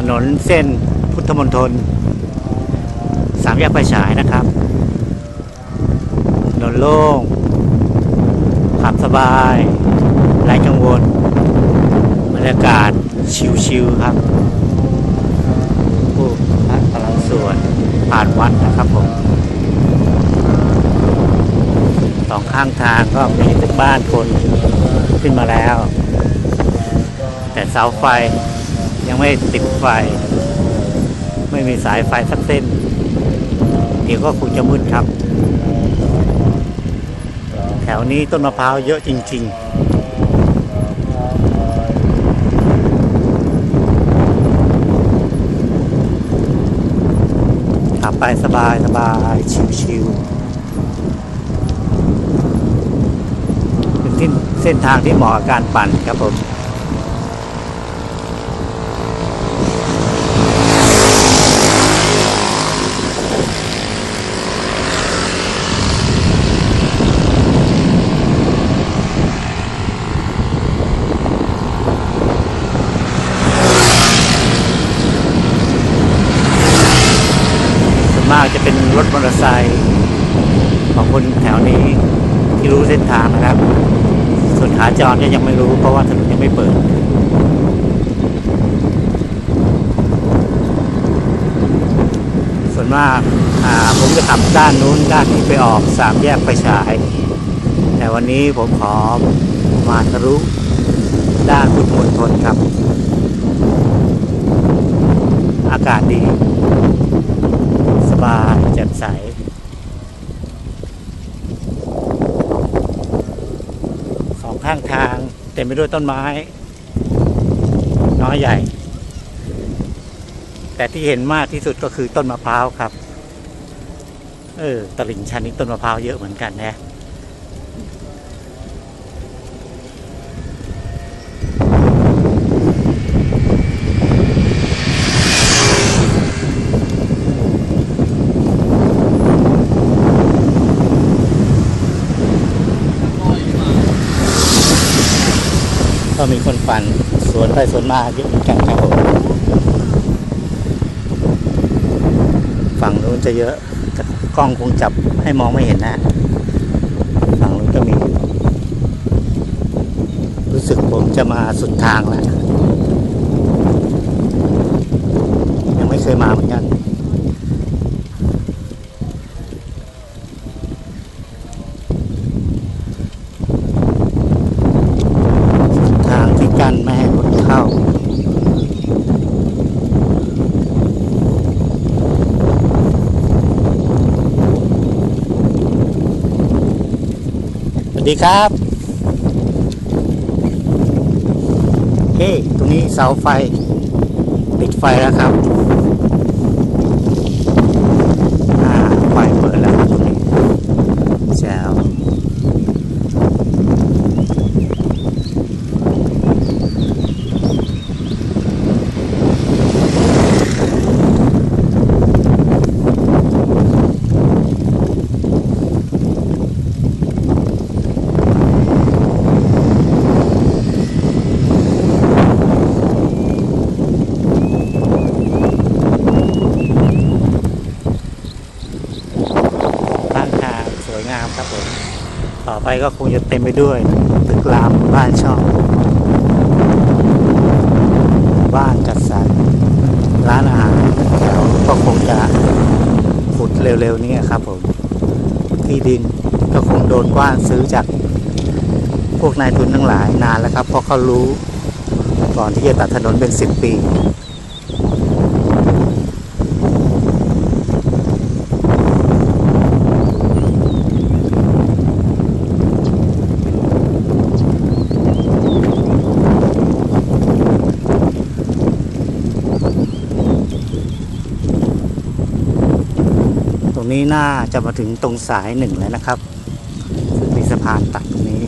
ถนนเส้นพุทธมณฑลสามแยกไฟฉายนะครับ ถนนโล่ง ขับสบายไร้กังวลบรรยากาศชิวๆครับผู้พระกลังสวดผ่านวัดนะครับผมสองข้างทางก็มีตึกบ้านคนขึ้นมาแล้ว แต่เสาไฟ ยังไม่ติดไฟ ไม่มีสายไฟสักเส้น เดี๋ยวก็คงจะมืดครับ แถวนี้ต้นมะพร้าวเยอะจริง ๆขับไปสบายสบายชิวๆเป็นที่เส้นทางที่เหมาะกับการปั่นครับผม ส่วนมากจะเป็นรถมอเตอร์ไซค์ของ คนแถวนี้ที่รู้เส้นทางนะครับ ส่วนขาจรก็ยังไม่รู้เพราะว่าถนนยังไม่เปิดส่วนมากผมจะขับด้านนู้นด้านที่ไปออกสามแยกไฟฉาย แต่วันนี้ผมขอมาทะลุด้านพุทธมณฑลครับ อากาศดี สบายแจ่มใส สอง ข้างทาง เต็มไปด้วยต้นไม้ น้อยใหญ่ แต่ที่เห็นมากที่สุดก็คือต้นมะพร้าวครับ เออตลิ่งชันนี้ต้นมะพร้าวเยอะเหมือนกันนะ ก็ มีคนปั่นสวนไปสวนมาเยอะเหมือนกันครับผมฝั่งนู้นจะเยอะแต่กล้องคงจับให้มองไม่เห็นนะ ฝั่งนู้นก็มี รู้สึกผมจะมาสุดทางแล้ว ยังไม่เคยมาเหมือนกัน ทางที่กั้นไม่ให้รถเข้าสวัสดีครับเฮ้ตรงนี้เสาไฟ ปิดไฟแล้วครับ อ่า ไฟเปิดแล้วครับตรงนี้แจ๋ว ข้างทาง ครับผมต่อไปก็คงจะเต็มไปด้วยตึกรามบ้านช่อง บ้านจัดสรรร้านอาหารแถวก็คงจะขุดเร็วๆนี้ครับผมที่ดินก็คงโดนกว้านซื้อจากพวกนายทุนทั้งหลายนานแล้วครับ เพราะเขารู้ก่อนที่จะตัดถนนเป็นสิบปี ตรง นี้น่าจะมาถึงตรงสายหนึ่งแล้วนะครับมีสะพานตัดตรงนี้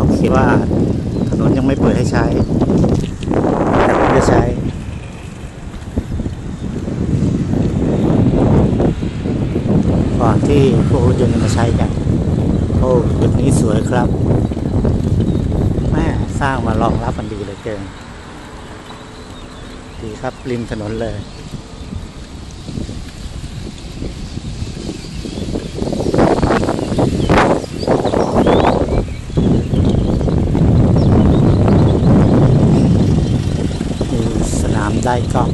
ต ที่ว่าถนนยังไม่เปิดให้ใช้แต่ผมจะใช้ก่อนที่พวกรถยนต์จะมาใช้กันโอ้จุดนี้สวยครับแม่สร้างมารองรับมันดีเหลยเกินดีครับริมถนนเลย มี สนามได้กอล์ฟ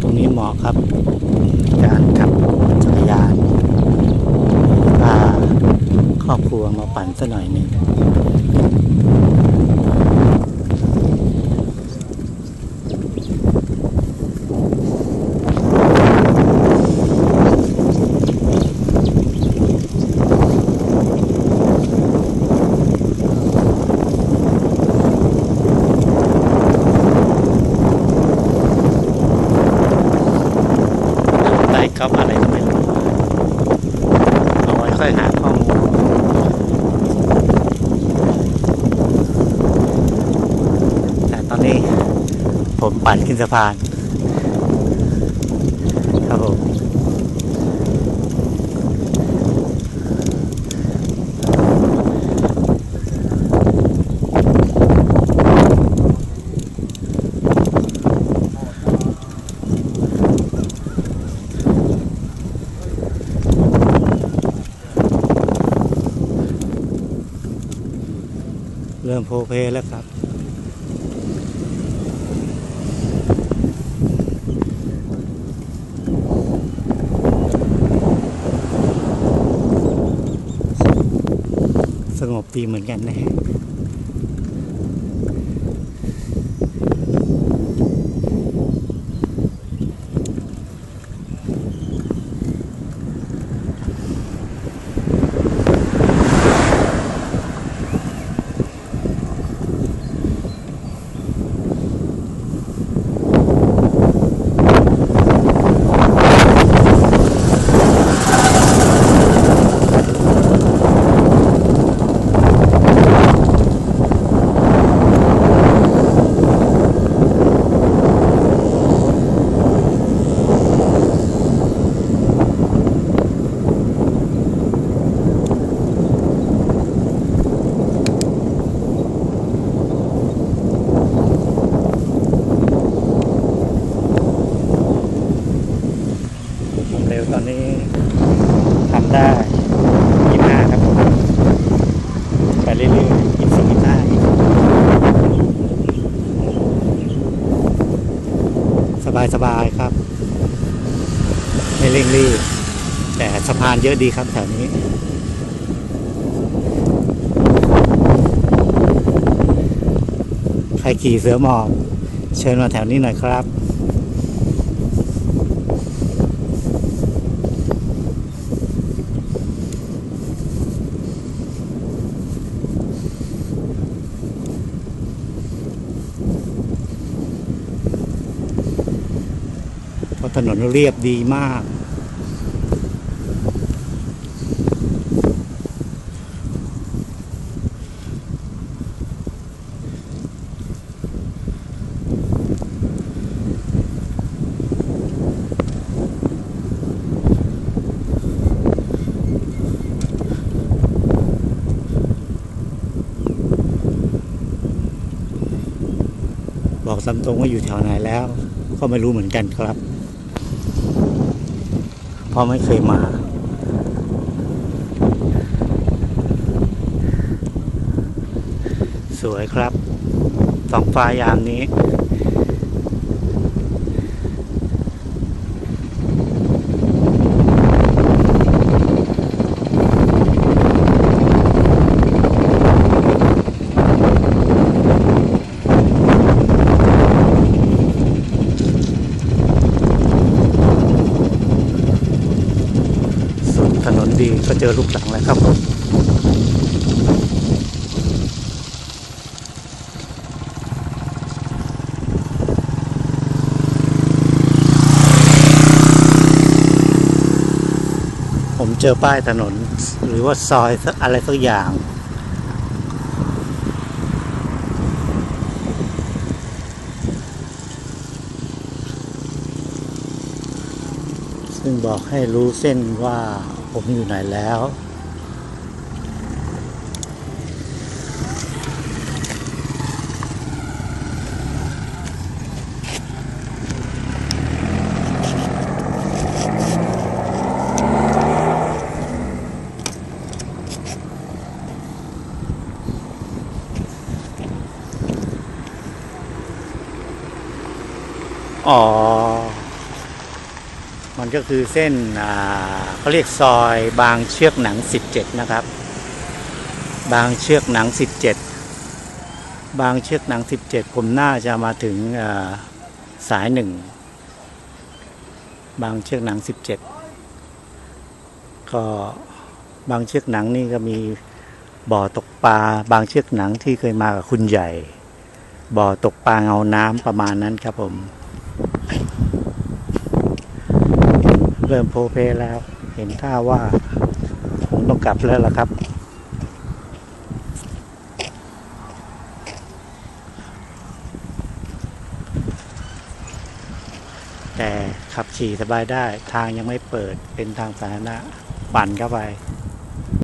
ตรงนี้เหมาะครับ การขับจักรยานพาครอบครัวมาปั่นสักหน่อยหนึ่ง ได้ครับอะไรก็ไม่รู้เอาไว้ค่อยหาข้อมูลแต่ตอนนี้ ผมปั่นขึ้นสะพาน ครับผมเริ่มโพเพแล้วครับ สงบ ดีเหมือนกันนะฮะความเร็วตอนนี้ทำได้ 25 ครับผม ไปเรื่อยๆ24 25อีกสบายๆครับ ไม่เร่งรีบแต่สะพานเยอะดีครับแถวนี้ ใครขี่เสือหมอบ เชิญมาแถวนี้หน่อยครับ เพราะ ถนนเรียบดีมาก บอกตามตรงว่าอยู่แถวไหนแล้ว ก็ไม่รู้เหมือนกันครับ ราะไม่เคยมา สวยครับท้องฟ้ายามนี้ ดีก็เจอลูกหลังแล้วครับผมผมเจอป้ายถนนหรือว่าซอยอะไรสักอย่างซึ่งบอกให้รู้เส้นว่า ผมอยู่ไหนแล้ว ก็คือเส้นเขาเรียกซอยบางเชือกหนัง 17 นะครับ บางเชือกหนัง 17 บางเชือกหนัง 17 ผมน่าจะมาถึงสายหนึ่งบางเชือกหนัง 17 ก็บางเชือกหนังนี่ก็มีบ่อตกปลาบางเชือกหนังที่เคยมากับคุณใหญ่ บ่อตกปลาเงาน้ำประมาณนั้นครับผม เริ่มโพลเพแล้ว เห็นท่าว่าคงต้องกลับแล้วล่ะครับ แต่ขับขี่สบายได้ทางยังไม่เปิดเป็นทางสาธารณะปั่นเข้าไป